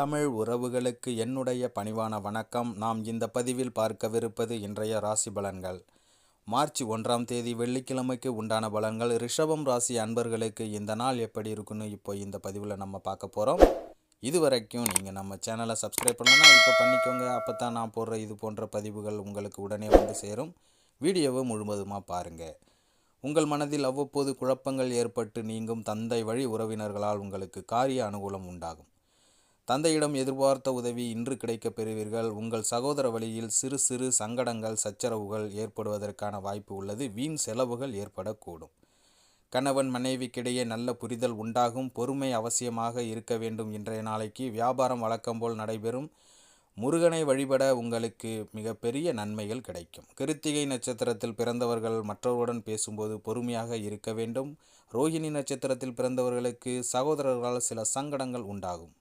தமிழ் உறவுகளுக்கு என்னுடைய பணிவான வணக்கம். நாம் இந்த பதிவில் பார்க்கவிருப்பது இன்றைய ராசி பலன்கள். மார்ச் ஒன்றாம் தேதி வெள்ளிக்கிழமைக்கு உண்டான பலன்கள். ரிஷபம் ராசி அன்பர்களுக்கு இந்த நாள் எப்படி இருக்குன்னு இப்போ இந்த பதிவில் நம்ம பார்க்க போகிறோம் இது வரைக்கும் நீங்கள் நம்ம சேனலை சப்ஸ்கிரைப் பண்ணலன்னா இப்போ பண்ணிக்கோங்க. அப்போ தான் நான் போடுற இது போன்ற பதிவுகள் உங்களுக்கு உடனே வந்து சேரும். வீடியோவை முழுவதுமாக பாருங்கள் உங்கள் மனதில் அவ்வப்போது குழப்பங்கள் ஏற்பட்டு நீங்கும் தந்தை வழி உறவினர்களால் உங்களுக்கு காரிய அனுகூலம் உண்டாகும். தந்தையிடம் எதிர்பார்த்த உதவி இன்று கிடைக்கப் பெறுவீர்கள். உங்கள் சகோதர வழியில் சிறு சிறு சங்கடங்கள் சச்சரவுகள் ஏற்படுவதற்கான வாய்ப்பு உள்ளது. வீண் செலவுகள் ஏற்படக்கூடும். கணவன் மனைவிக்கிடையே நல்ல புரிதல் உண்டாகும். பொறுமை அவசியமாக இருக்க வேண்டும். இன்றைய நாளைக்கு வியாபாரம் வழக்கம் போல் நடைபெறும். முருகனை வழிபட உங்களுக்கு மிகப்பெரிய நன்மைகள் கிடைக்கும். கிருத்திகை நட்சத்திரத்தில் பிறந்தவர்கள் மற்றவருடன் பேசும்போது பொறுமையாக இருக்க வேண்டும். ரோஹிணி நட்சத்திரத்தில் பிறந்தவர்களுக்கு சகோதரர்களால் சில சங்கடங்கள் உண்டாகும்.